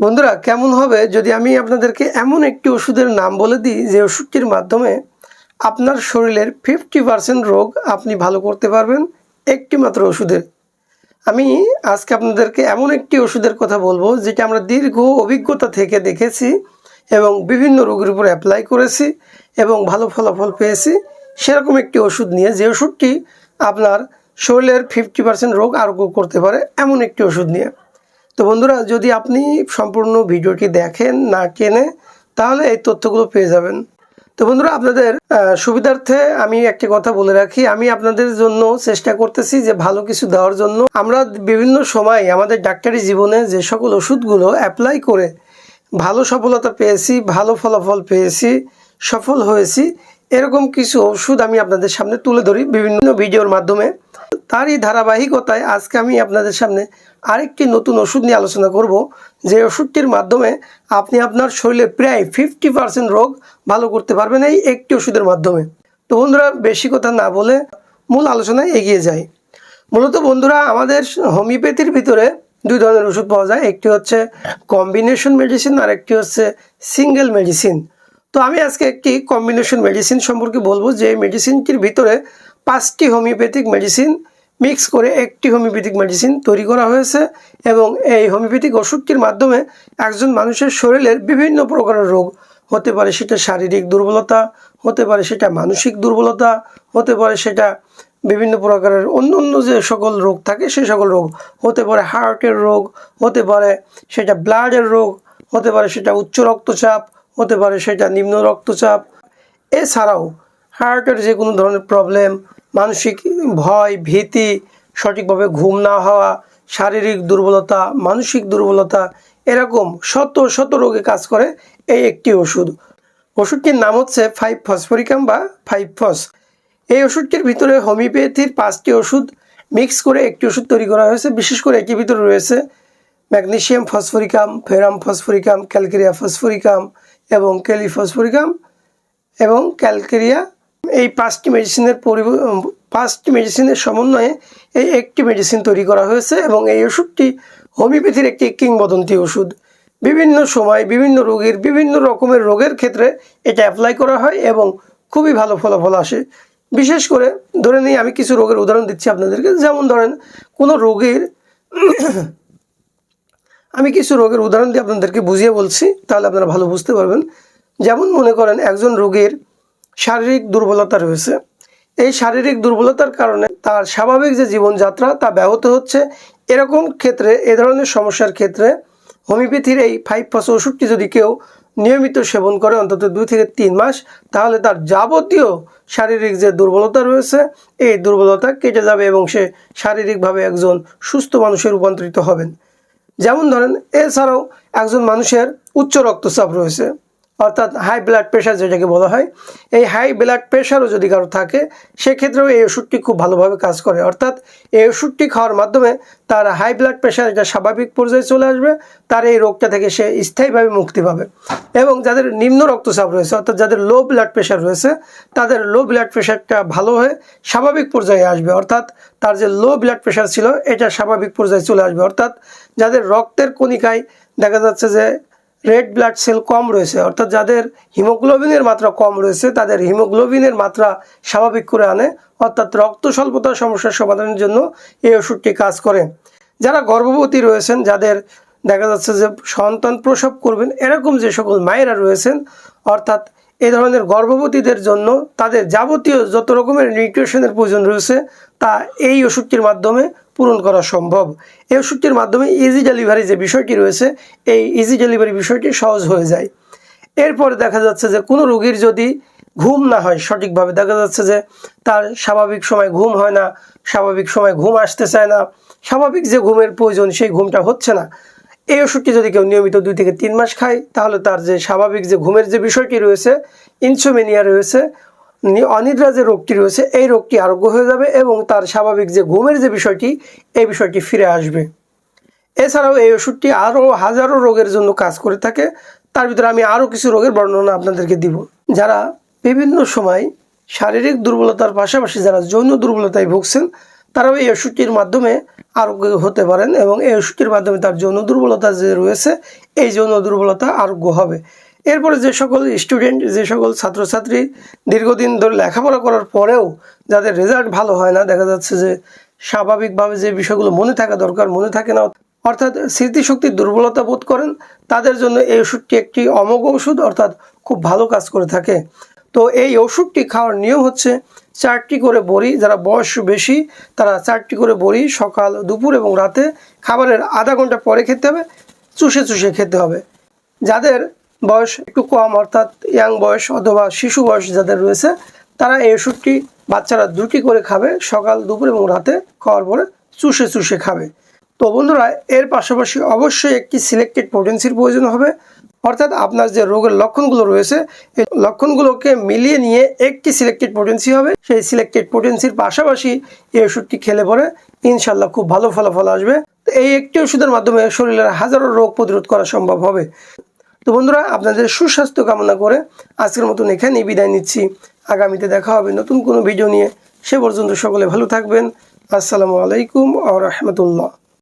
বন্ধুরা, কেমন হবে যদি আমি আপনাদেরকে এমন একটি ওষুধের নাম বলে দিই, যে ওষুধটির মাধ্যমে আপনার শরীরের ফিফটি পার্সেন্ট রোগ আপনি ভালো করতে পারবেন একটি মাত্র ওষুধের আমি আজকে আপনাদেরকে এমন একটি ওষুধের কথা বলব, যেটা আমরা দীর্ঘ অভিজ্ঞতা থেকে দেখেছি এবং বিভিন্ন রোগের উপর অ্যাপ্লাই করেছি এবং ভালো ফলাফল পেয়েছি। সেরকম একটি ওষুধ নিয়ে যে ওষুধটি আপনার শরীরের ফিফটি পার্সেন্ট রোগ আরোগ্য করতে পারে, এমন একটি ওষুধ নিয়ে। তো বন্ধুরা, যদি আপনি সম্পূর্ণ ভিডিওটি দেখেন না কেনে, তাহলে এই তথ্যগুলো পেয়ে যাবেন। তো বন্ধুরা, আপনাদের সুবিধার্থে আমি একটি কথা বলে রাখি। আমি আপনাদের জন্য চেষ্টা করতেছি যে ভালো কিছু দেওয়ার জন্য। আমরা বিভিন্ন সময় আমাদের ডাক্তারি জীবনে যে সকল ওষুধগুলো অ্যাপ্লাই করে ভালো সফলতা পেয়েছি, ভালো ফলাফল পেয়েছি, সফল হয়েছি, এরকম কিছু ওষুধ আমি আপনাদের সামনে তুলে ধরি বিভিন্ন ভিডিওর মাধ্যমে। তারই ধারাবাহিকতায় আজকে আমি আপনাদের সামনে আরেকটি নতুন ওষুধ নিয়ে আলোচনা করব। যে ওষুধটির মাধ্যমে আপনি আপনার শরীরে প্রায় ফিফটি পার্সেন্ট রোগ ভালো করতে পারবেন এই একটি ওষুধের মাধ্যমে। তো বন্ধুরা, বেশি কথা না বলে মূল আলোচনায় এগিয়ে যাই। মূলত বন্ধুরা, আমাদের হোমিওপ্যাথির ভিতরে দুই ধরনের ওষুধ পাওয়া যায়। একটি হচ্ছে কম্বিনেশন মেডিসিন আর একটি হচ্ছে সিঙ্গেল মেডিসিন তো আমি আজকে একটি কম্বিনেশন মেডিসিন সম্পর্কে বলব। যে মেডিসিনটির ভিতরে পাঁচটি হোমিওপ্যাথিক মেডিসিন মিক্স করে একটি হোমিওপ্যাথিক মেডিসিন তৈরি করা হয়েছে এবং এই হোমিওপ্যাথিক ওষুধটির মাধ্যমে একজন মানুষের শরীরের বিভিন্ন প্রকারের রোগ হতে পারে। সেটা শারীরিক দুর্বলতা, হতে পারে সেটা মানসিক দুর্বলতা, হতে পারে সেটা বিভিন্ন প্রকারের অন্য অন্য যে সকল রোগ থাকে সেই সকল রোগ হতে পারে হার্টের রোগ, হতে পারে সেটা ব্লাডের রোগ, হতে পারে সেটা উচ্চ রক্তচাপ, হতে পারে সেটা নিম্ন রক্তচাপ। এছাড়াও হার্টের যে কোনো ধরনের প্রবলেম মানসিক ভয়, ভীতি, সঠিকভাবে ঘুম না হওয়া, শারীরিক দুর্বলতা, মানসিক দুর্বলতা, এরকম শত শত রোগে কাজ করে এই একটি ওষুধ। ওষুধটির নাম হচ্ছে ফাইভ ফসফরিকাম বা ফাইভ ফস এই ওষুধটির ভিতরে হোমিওপ্যাথির পাঁচটি ওষুধ মিক্স করে একটি ওষুধ তৈরি করা হয়েছে। বিশেষ করে এটির ভিতরে রয়েছে magnesium phosphoricum, ferrum phosphoricum, calcarea phosphoricum এবং ক্যালি ফসফরিকাম এবং ক্যালকেরিয়া এই পাঁচটি মেডিসিনের পরি পাঁচটি মেডিসিনের সমন্বয়ে এই একটি মেডিসিন তৈরি করা হয়েছে এবং এই ওষুধটি হোমিওপ্যাথির একটি কিংবদন্তি ওষুধ। বিভিন্ন সময় বিভিন্ন রোগীর, বিভিন্ন রকমের রোগের ক্ষেত্রে এটা অ্যাপ্লাই করা হয় এবং খুবই ভালো ফলাফল আসে। বিশেষ করে ধরে নিই আমি কিছু রোগের উদাহরণ দিচ্ছি আপনাদেরকে। যেমন ধরেন, কোনো রোগীর আমি কিছু রোগের উদাহরণ দিয়ে আপনাদেরকে বুঝিয়ে বলছি, তাহলে আপনারা ভালো বুঝতে পারবেন। যেমন মনে করেন একজন রোগীর শারীরিক দুর্বলতা রয়েছে। এই শারীরিক দুর্বলতার কারণে তার স্বাভাবিক যে জীবনযাত্রা তা ব্যাহত হচ্ছে। এরকম ক্ষেত্রে, এ ধরনের সমস্যার ক্ষেত্রে হোমিওপ্যাথির এই ফাইভ পাস ওষুধটি যদি কেউ নিয়মিত সেবন করে, অন্তত দুই থেকে তিন মাস, তাহলে তার যাবতীয় শারীরিক যে দুর্বলতা রয়েছে, এই দুর্বলতা কেটে যাবে এবং সে শারীরিকভাবে একজন সুস্থ মানুষে রূপান্তরিত হবেন। যেমন ধরেন, এছাড়াও একজন মানুষের উচ্চ রক্তচাপ রয়েছে। অর্থাৎ হাই ব্লাড প্রেশার যেটাকে বলা হয়, এই হাই ব্লাড প্রেশারও যদি কারও থাকে, সেক্ষেত্রেও এই ওষুধটি খুব ভালোভাবে কাজ করে। অর্থাৎ এই ওষুধটি খাওয়ার মাধ্যমে তার হাই ব্লাড প্রেশার এটা স্বাভাবিক পর্যায়ে চলে আসবে, তার এই রোগটা থেকে সে স্থায়ীভাবে মুক্তি পাবে। এবং যাদের নিম্ন রক্তচাপ রয়েছে, অর্থাৎ যাদের লো ব্লাড প্রেশার রয়েছে, তাদের লো ব্লাড প্রেশারটা ভালো হয়ে স্বাভাবিক পর্যায়ে আসবে। অর্থাৎ তার যে লো ব্লাড প্রেশার ছিল, এটা স্বাভাবিক পর্যায়ে চলে আসবে। অর্থাৎ যাদের রক্তের কণিকায় দেখা যাচ্ছে যে রেড ব্লাড সেল কম রয়েছে। অর্থাৎ যাদের হিমোগ্লোবিনের মাত্রা কম রয়েছে, তাদের হিমোগ্লোবিনের মাত্রা স্বাভাবিক করে আনে। অর্থাৎ রক্ত স্বল্পতার সমস্যার সমাধানের জন্য এই ওষুধটি কাজ করে। যারা গর্ভবতী রয়েছেন, যাদের দেখা যাচ্ছে যে সন্তান প্রসব করবেন, এরকম যে সকল মায়েরা রয়েছেন, অর্থাৎ এই ধরনের গর্ভবতীদের জন্য তাদের যাবতীয় যত রকমের নিউট্রিশনের প্রয়োজন রয়েছে, তা এই ওষুধটির মাধ্যমে পূরণ করা সম্ভব। এই ওষুধটির মাধ্যমে ইজি ডেলিভারি যে বিষয়টি রয়েছে, এই ইজি ডেলিভারি বিষয়টি সহজ হয়ে যায়। এরপরে দেখা যাচ্ছে যে কোনো রোগীর যদি ঘুম না হয়, সঠিকভাবে দেখা যাচ্ছে যে তার স্বাভাবিক সময় ঘুম হয় না, স্বাভাবিক সময় ঘুম আসতে চায় না, স্বাভাবিক যে ঘুমের প্রয়োজন সেই ঘুমটা হচ্ছে না এই ওষুধটি যদি কেউ নিয়মিত দুই থেকে তিন মাস খায়, তাহলে তার যে স্বাভাবিক যে ঘুমের যে বিষয়টি রয়েছে ইনসোমেনিয়া রয়েছে অনিদ্রা যে রোগটি রয়েছে, এই রোগটি আরোগ্য হয়ে যাবে এবং তার স্বাভাবিক যে ঘুমের যে বিষয়টি, এই বিষয়টি ফিরে আসবে। এছাড়াও এই ওষুধটি আরও হাজারো রোগের জন্য কাজ করে থাকে। তার ভিতরে আমি আরও কিছু রোগের বর্ণনা আপনাদেরকে দিব। যারা বিভিন্ন সময় শারীরিক দুর্বলতার পাশাপাশি যারা যৌন দুর্বলতায় ভুগছেন তারাও এই ওষুধটির মাধ্যমে আরোগ্য হতে পারেন এবং এই ওষুধটির মাধ্যমে তার যৌন দুর্বলতা যে রয়েছে, এই যৌন দুর্বলতা আরোগ্য হবে। এরপরে যে সকল স্টুডেন্ট যে সকল ছাত্রছাত্রী দীর্ঘদিন ধরে লেখাপড়া করার পরেও যাদের রেজাল্ট ভালো হয় না, দেখা যাচ্ছে যে স্বাভাবিকভাবে যে বিষয়গুলো মনে থাকা দরকার, মনে থাকে না, অর্থাৎ স্মৃতিশক্তির দুর্বলতা বোধ করেন, তাদের জন্য এই ওষুধটি একটি অমোঘ ওষুধ, অর্থাৎ খুব ভালো কাজ করে থাকে। তো এই ওষুধটি খাওয়ার নিয়ম হচ্ছে চারটি করে বড়ি, যারা বয়স বেশি, তারা চারটি করে বড়ি সকাল, দুপুর এবং রাতে খাবারের আধা ঘণ্টা পরে খেতে হবে, চুষে চুষে খেতে হবে। যাদের বয়স একটু কম, অর্থাৎ ইয়াং বয়স অথবা শিশু বয়স যাদের রয়েছে, তারা এই ওষুধটি বাচ্চারা দুটি করে খাবে, সকাল, দুপুর এবং রাতে খাওয়ার পরে চুষে চুষে খাবে। তো বন্ধুরা, এর পাশাপাশি অবশ্যই একটি সিলেক্টেড পোটেন্সির প্রয়োজন হবে। অর্থাৎ আপনার যে রোগের লক্ষণগুলো রয়েছে, এই লক্ষণগুলোকে মিলিয়ে নিয়ে একটি সিলেক্টেড পোটেন্সি হবে। সেই সিলেক্টেড পোটেন্সির পাশাপাশি এই ওষুধটি খেলে পরে ইনশাল্লাহ খুব ভালো ফলাফল আসবে। তো এই একটি ওষুধের মাধ্যমে শরীরের হাজারো রোগ প্রতিরোধ করা সম্ভব হবে। তো বন্ধুরা, আপনাদের সুস্বাস্থ্য কামনা করে আজকের মতন এখানেই বিদায় নিচ্ছি। আগামীতে দেখা হবে নতুন কোনো ভিডিও নিয়ে। সে পর্যন্ত সকলে ভালো থাকবেন। আসসালামু আলাইকুম আ রহমতুল্লাহ।